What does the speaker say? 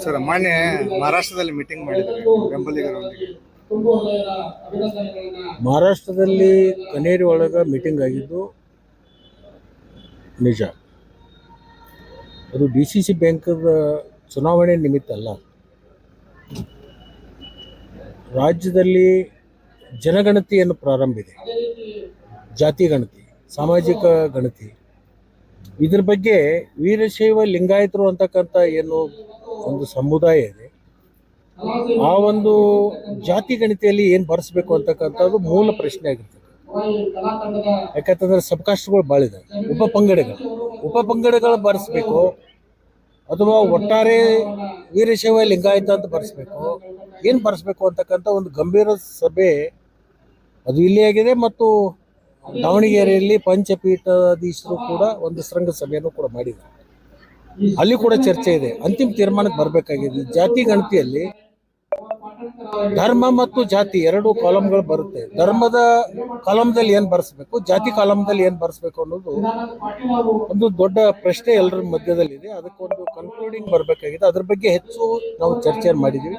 Sir ಮೊನ್ನೆ ಮಹಾರಾಷ್ಟ್ರದಲ್ಲಿ meeting ಮಾಡಿದ್ದಾರೆ, ಬೆಂಬಲಿಗರೊಂದಿಗೆ. ಮಹಾರಾಷ್ಟ್ರದಲ್ಲಿ ಕನೇರಿ ಒಳಗೆ ಮೀಟಿಂಗ್ ಆಗಿದ್ದು ನಿಜ. ಅದು ಡಿ ಸಿ ಬ್ಯಾಂಕದ ಚುನಾವಣೆ ನಿಮಿತ್ತ ಅಲ್ಲ. ರಾಜ್ಯದಲ್ಲಿ ಜನಗಣತಿಯನ್ನು ಪ್ರಾರಂಭಿದೆ ಜಾತಿ ಗಣತಿ, ಸಾಮಾಜಿಕ ಗಣತಿ. ಇದ್ರ ಬಗ್ಗೆ ವೀರಶೈವ ಲಿಂಗಾಯತರು ಅಂತಕ್ಕಂಥ ಏನು ಒಂದು ಸಮುದಾಯ ಇದೆ, ಆ ಒಂದು ಜಾತಿ ಗಣಿತೆಯಲ್ಲಿ ಏನು ಬರೆಸ್ಬೇಕು ಅಂತಕ್ಕಂಥದ್ದು ಮೂಲ ಪ್ರಶ್ನೆ ಆಗಿರ್ತದೆ. ಯಾಕಂತಂದ್ರೆ ಸಬ್ಕಾಸ್ಟ್ಗಳು ಇದೆ ಉಪ ಪಂಗಡಗಳು. ಉಪ ಪಂಗಡಗಳು ಬರೆಸ್ಬೇಕು ಅಥವಾ ಒಟ್ಟಾರೆ ವೀರಶೈವ ಲಿಂಗಾಯತ ಅಂತ ಬರೆಸ್ಬೇಕು. ಏನು ಬರೆಸ್ಬೇಕು ಅಂತಕ್ಕಂಥ ಒಂದು ಗಂಭೀರ ಸಭೆ ಅದು ಇಲ್ಲಿ ಆಗಿದೆ ಮತ್ತು ದಾವಣಗೆರೆಯಲ್ಲಿ ಪಂಚಪೀಠಾಧೀಶರು ಕೂಡ ಒಂದು ಶೃಂಗ ಸಭೆಯನ್ನು ಕೂಡ ಮಾಡಿದ್ದಾರೆ. ಅಲ್ಲಿ ಕೂಡ ಚರ್ಚೆ ಇದೆ. ಅಂತಿಮ ತೀರ್ಮಾನಕ್ಕೆ ಬರಬೇಕಾಗಿದೆ. ಜಾತಿ ಗಣತಿಯಲ್ಲಿ ಧರ್ಮ ಮತ್ತು ಜಾತಿ ಎರಡು ಕಾಲಮ್ಗಳು ಬರುತ್ತೆ. ಧರ್ಮದ ಕಾಲಮ್ದಲ್ಲಿ ಏನ್ ಬರ್ಸ್ಬೇಕು, ಜಾತಿ ಕಾಲಮ್ದಲ್ಲಿ ಏನ್ ಬರ್ಸ್ಬೇಕು ಅನ್ನೋದು ಒಂದು ದೊಡ್ಡ ಪ್ರಶ್ನೆ ಎಲ್ಲರ ಮಧ್ಯದಲ್ಲಿದೆ. ಅದಕ್ಕೊಂದು ಕನ್ಕ್ಲೂಡಿಂಗ್ ಬರಬೇಕಾಗಿದೆ. ಅದ್ರ ಬಗ್ಗೆ ಹೆಚ್ಚು ನಾವು ಚರ್ಚೆ ಮಾಡಿದೀವಿ